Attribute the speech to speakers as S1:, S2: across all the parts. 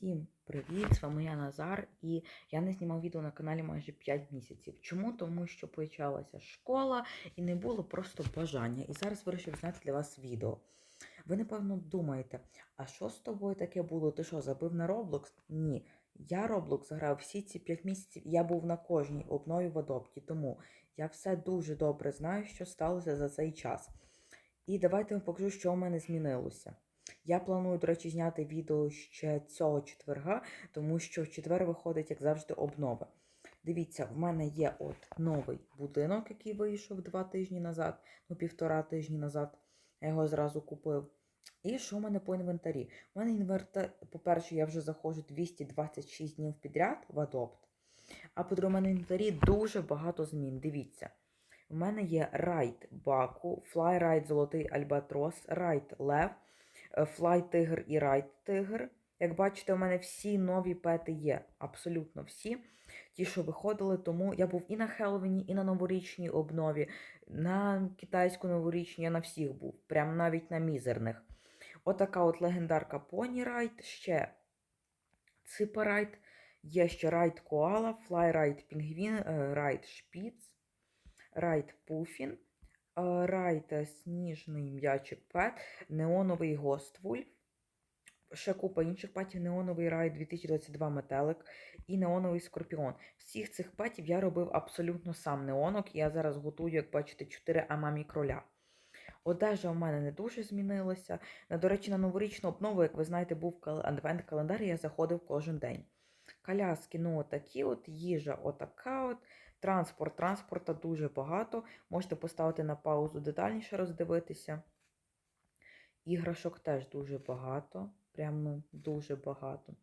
S1: Всім привіт! З вами я Назар, і я не знімав відео на каналі майже 5 місяців. Чому? Тому що почалася школа і не було просто бажання. І зараз вирішив зняти для вас відео. Ви, напевно, думаєте, а що з тобою таке було? Ти що, забив на Roblox? Ні. Я Roblox заграв всі ці 5 місяців, я був на кожній обнові в Адопті, тому я все дуже добре знаю, що сталося за цей час. І давайте вам покажу, що в мене змінилося. Я планую, до речі, зняти відео ще цього четверга, тому що в четвер виходить, як завжди, обнова. Дивіться, в мене є от новий будинок, який вийшов два тижні назад, ну півтора тижні назад. Я його зразу купив. І що в мене по інвентарі? У мене інвентар, по-перше, я вже заходжу 226 днів підряд в Adopt. А по-друге, в мене інвентарі дуже багато змін. Дивіться. У мене є райд Баку, флай-райд Золотий Альбатрос, райд Лев, флай Тигр і райд Тигр. Як бачите, у мене всі нові пети є. Абсолютно всі. Ті, що виходили, тому я був і на Хеллоуіні, і на новорічній обнові, на китайську новорічній, я на всіх був, прям навіть на мізерних. Отака от легендарка Поні Райд, ще Ципа Райд, є ще Райд Коала, Флай Райд Пінгвін, е, Райд Шпіц, Райд Пуфін, е, Райд е, Сніжний м'ячик Пет, Неоновий Гоствульф, ще купа інших петів, Неоновий Райд 2022 Метелик і Неоновий Скорпіон. Всіх цих петів я робив абсолютно сам неонок, і я зараз готую, як бачите, 4 амамі кроля. Одежа в мене не дуже змінилася. До речі, на новорічну обнову, як ви знаєте, був адвент-календар, я заходив кожен день. Коляски, ну отакі от, їжа отака от. Транспорт, транспорта дуже багато. Можете поставити на паузу детальніше роздивитися. Іграшок теж дуже багато. Прям ну, дуже багато.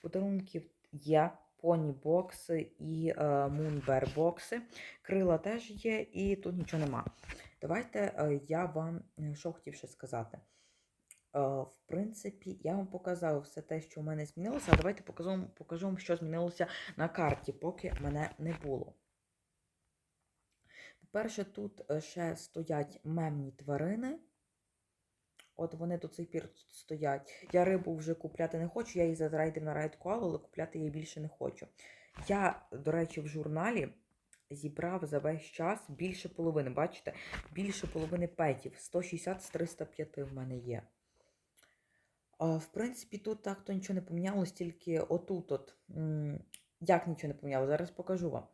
S1: Подарунків є. Поні-бокси і е. Крила теж є, і тут нічого нема. Давайте е, я вам е, що хотів ще сказати. Е, В принципі, я вам показав все те, що у мене змінилося, а давайте покажу, покажу вам, що змінилося на карті, поки мене не було. По-перше, тут е, ще стоять мемні тварини. От вони до цих пір стоять. Я рибу вже купляти не хочу, я її зарайдив на райд коалу, але купляти її більше не хочу. Я, до речі, в журналі зібрав за весь час більше половини. Бачите? Більше половини петів. 160 з 305 в мене є. В принципі, тут так то нічого не помінялось, тільки отут от. Як нічого не помінялось? Зараз покажу вам.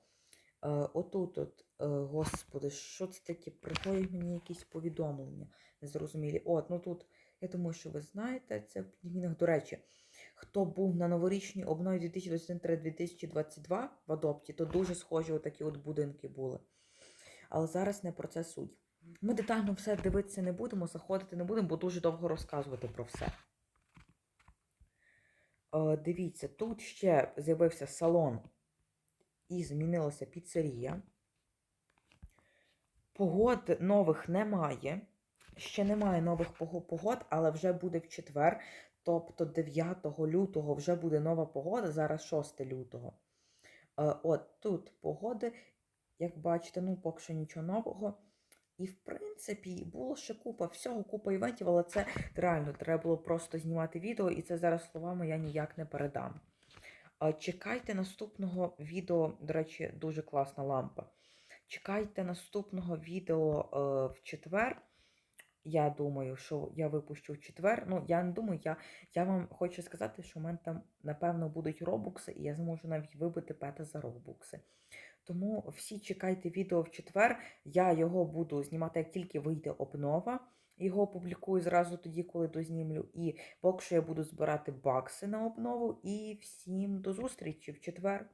S1: Е, Отут, от, е, господи, що це таке? Приходять мені якісь повідомлення незрозумілі. От, ну тут, я думаю, що ви знаєте це в підмінах. До речі, хто був на новорічній обнові 2023-2022 в Адопті, то дуже схожі отакі от будинки були. Але зараз не про це суть. Ми детально все дивитися не будемо, заходити не будемо, бо дуже довго розказувати про все. Е, Дивіться, тут ще з'явився салон і змінилася піцерія. Погод нових немає. Ще немає нових погод, але вже буде в четвер. Тобто 9 лютого вже буде нова погода, зараз 6 лютого. Е, От тут погоди, як бачите, ну поки що нічого нового. І, в принципі, було ще купа всього, купа івентів, але це реально треба було просто знімати відео, і це зараз словами я ніяк не передам. Чекайте наступного відео, до речі, дуже класна лампа. Чекайте наступного відео е, в четвер. Я думаю, що я випущу в четвер. Ну, я не думаю, я, я вам хочу сказати, що в мене там, напевно, будуть робукси, і я зможу навіть вибити пета за робукси. Тому всі чекайте відео в четвер. Я його буду знімати, як тільки вийде обнова. Його опублікую зразу тоді, коли дознімлю. І поки що я буду збирати бакси на обнову. І всім до зустрічі в четвер.